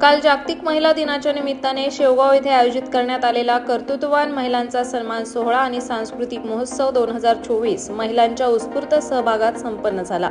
काल जागतिक महिला दिनाच्या निमित्ताने शेवगाव येथे आयोजित करण्यात आलेला कर्तृत्ववान महिलांचा सन्मान सोहळा आणि सांस्कृतिक महोत्सव दोन हजार चोवीस महिलांच्या उत्स्फूर्त सहभागात संपन्न झाला.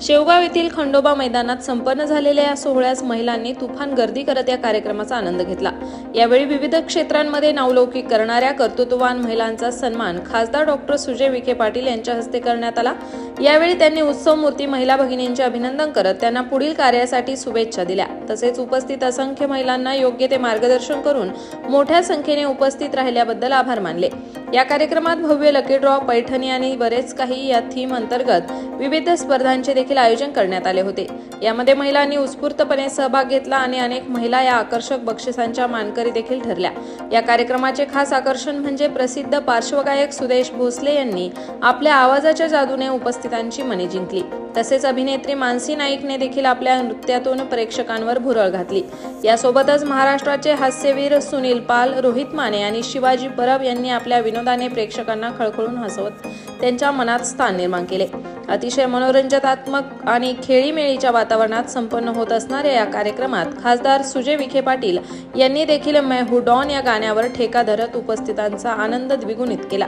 शेवगाव येथील खंडोबा मैदानात संपन्न झालेल्या या सोहळ्यास महिलांनी तुफान गर्दी करत या कार्यक्रमाचा आनंद घेतला. यावेळी विविध क्षेत्रांमध्ये नावलौकिक करणाऱ्या कर्तृत्ववान महिलांचा सन्मान खासदार डॉक्टर सुजय विखे पाटील यांच्या हस्ते करण्यात आला. यावेळी त्यांनी उत्सव मूर्ती महिला भगिनींचे अभिनंदन करत त्यांना पुढील कार्यासाठी शुभेच्छा दिल्या. तसेच उपस्थित असंख्य महिलांना योग्य ते मार्गदर्शन करून मोठ्या संख्येने उपस्थित राहिल्याबद्दल आभार मानले. या कार्यक्रमात भव्य लकी ड्रॉ पैठणी आणि बरेच काही या थीम अंतर्गत विविध स्पर्धांचे देखील आयोजन करण्यात आले होते. यामध्ये महिलांनी उत्स्फूर्तपणे सहभाग घेतला आणि अनेक महिला या आकर्षक बक्षिसांच्या मानकरी देखील ठरल्या. या कार्यक्रमाचे खास आकर्षण म्हणजे प्रसिद्ध पार्श्वगायक सुदेश भोसले यांनी आपल्या आवाजाच्या जादूने उपस्थितांची मने जिंकली. तसेच अभिनेत्री मानसी नाईकने देखील आपल्या नृत्यातून प्रेक्षकांवर भुरळ घातली. यासोबतच महाराष्ट्राचे हास्यवीर सुनील पाल रोहित माने आणि शिवाजी परब यांनी आपल्या विनोदाने प्रेक्षकांना खळखळून हसवत त्यांच्या मनात स्थान निर्माण केले. अतिशय मनोरंजनात्मक आणि खेळीमेळीच्या वातावरणात संपन्न होत असणाऱ्या या कार्यक्रमात खासदार सुजय विखे पाटील यांनी देखील मैं डॉन या गाण्यावर ठेका धरत उपस्थितांचा आनंद द्विगुणित केला.